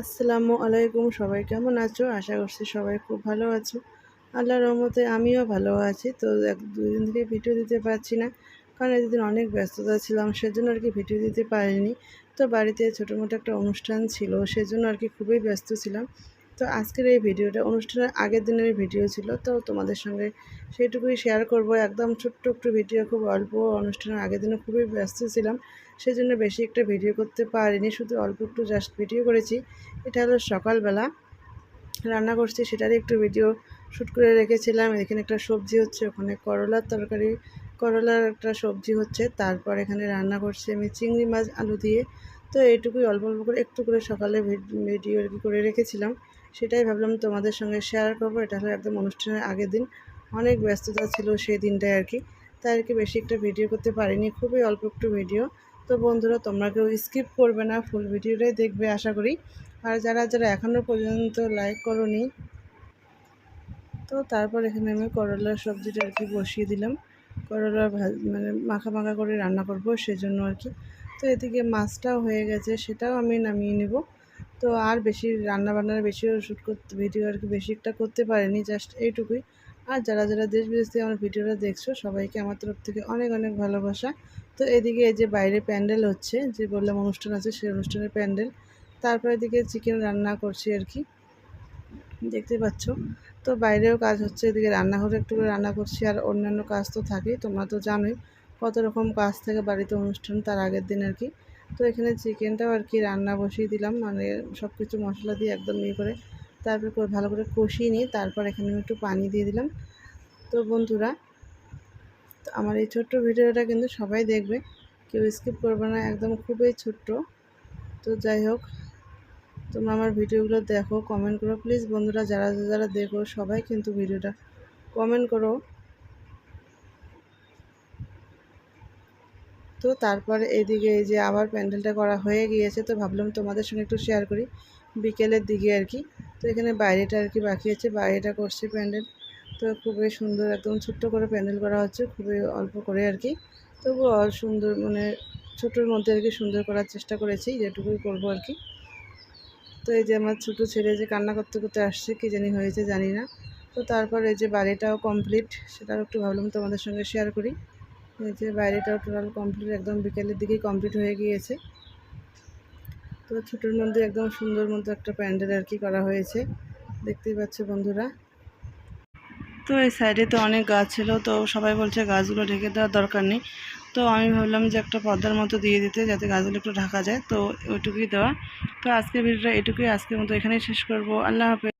আসসালামু আলাইকুম, সবাই কেমন আছো? আশা করছি সবাই খুব ভালো আছো। আল্লাহ রহমতে আমিও ভালো আছি। তো এক, দুদিন থেকে ভিডিও দিতে পারছি না, কারণ এদিন অনেক ব্যস্ততা ছিলাম, সেজন্য আর কি ভিডিও দিতে পারিনি। তো বাড়িতে ছোটো মোটো একটা অনুষ্ঠান ছিল, সেজন্য আর কি খুবই ব্যস্ত ছিলাম। তো আজকের এই ভিডিওটা অনুষ্ঠানের আগের দিনের ভিডিও ছিল, তো তোমাদের সঙ্গে সেইটুকুই শেয়ার করব। একদম ছোট্ট একটু ভিডিও, খুব অল্প। অনুষ্ঠানের আগের দিনে খুবই ব্যস্ত ছিলাম সেই জন্য বেশি একটা ভিডিও করতে পারিনি, শুধু অল্প একটু জাস্ট ভিডিও করেছি। এটা হলো সকালবেলা। রান্না করছি, সেটারই একটু ভিডিও শ্যুট করে রেখেছিলাম। এখানে একটা সবজি হচ্ছে, ওখানে করলার তরকারি। করলার একটা সবজি হচ্ছে, তারপর এখানে রান্না করছি আমি চিংড়ি মাছ, আলু দিয়ে। তো এইটুকুই অল্প অল্প করে, একটু করে সকালে ভিডিও করে রেখেছিলাম। সেটাই ভাবলাম তোমাদের সঙ্গে শেয়ার করব। এটা হলো একদম অনুষ্ঠানের আগের দিন। অনেক ব্যস্ততা ছিল সেই দিনটায় আর কি। তাই আর কি বেশি একটা ভিডিও করতে পারিনি, খুবই অল্প একটু ভিডিও তো বন্ধুরা, তোমরা কেউ স্কিপ করবে না ফুল ভিডিওটাই দেখবে আশা করি। আর যারা যারা এখনও পর্যন্ত লাইক করনি, তো তারপর এখানে আমি করলার সবজিটা আর কি বসিয়ে দিলাম। করলা মানে মাখা মাখা করে রান্না করব, সেজন্য আর কি। তো এদিকে মাছটাও হয়ে গেছে, সেটাও আমি নামিয়ে নেব। তো আর বেশি রান্না বান্নার বেশিও শ্যুট করতে, ভিডিও আর কি বেশি একটা করতে পারিনি জাস্ট এইটুকুই। আর যারা যারা দেশ বিদেশ থেকে আমার ভিডিওটা দেখছ, সবাইকে আমার তরফ থেকে অনেক অনেক ভালোবাসা। তো এদিকে এই যে বাইরে প্যান্ডেল হচ্ছে, যে বললাম অনুষ্ঠান আছে, সেই অনুষ্ঠানের প্যান্ডেল। তারপর এদিকে চিকেন রান্না করছি আর কি, দেখতে পাচ্ছ। তো বাইরেও কাজ হচ্ছে, এদিকে রান্নাঘরে একটু করে রান্না করছি, আর অন্যান্য কাজ তো থাকেই, তোমরা তো জানোই কত রকম কাজ থাকে বাড়িতে অনুষ্ঠান তার আগের দিন আর কি। তো এখানে চিকেনটাও আর কি রান্না বসিয়ে দিলাম মানে সব কিছু মশলা দিয়ে একদম ইয়ে করে তারপর ভালো করে কষিয়ে নিই তারপর এখানে আমি একটু পানি দিয়ে দিলাম। তো বন্ধুরা, তো আমার এই ছোট্ট ভিডিওটা কিন্তু সবাই দেখবে, কেউ স্কিপ করবে না, একদম খুবই ছোট্ট। তো যাই হোক, তোমরা আমার ভিডিওগুলো দেখো কমেন্ট করো। প্লিজ বন্ধুরা, যারা যারা দেখো, সবাই কিন্তু ভিডিওটা কমেন্ট করো। তো তারপর এদিকে এই যে আবার প্যান্ডেলটা করা হয়ে গিয়েছে, তো ভাবলাম তোমাদের সঙ্গে একটু শেয়ার করি বিকেলের দিকে আর কি। তো এখানে বাইরেটা আর কি বাকি আছে, বাইরেটা করছে প্যান্ডেল। তো খুবই সুন্দর একদম ছোট্ট করে প্যান্ডেল করা হচ্ছে, খুবই অল্প করে আর কি। তবু সুন্দর মানে ছোটোর মধ্যে আর কি সুন্দর করার চেষ্টা করেছি, যেটুকুই করব আর কি। তো এই যে আমার ছোটো ছেলে যে কান্না করতে করতে আসছে, কী জানি হয়েছে জানি না। তো তারপর এই যে বাড়িটাও কমপ্লিট সেটাও একটু ভাবলাম তোমাদের সঙ্গে শেয়ার করি। যে বাইরেটাও টোটাল কমপ্লিট একদম বিকেলের দিকেই কমপ্লিট হয়ে গিয়েছে। তো ছোটোর মধ্যে একদম সুন্দর মতো একটা প্যান্ডেল আর কি করা হয়েছে। দেখতেই পাচ্ছ বন্ধুরা। তো এই সাইডে তো অনেক গাছ ছিল, তো সবাই বলছে গাছগুলো ঢেকে দেওয়ার দরকার নেই। তো আমি ভাবলাম যে একটা পর্দার মতো দিয়ে দিতে, যাতে গাছগুলো একটু ঢাকা যায়। তো ওইটুকুই দেওয়া। তো আজকের ভিডিওটা এটুকুই। আজকের মতো এখানেই শেষ করব। আল্লাহ হাফেজ।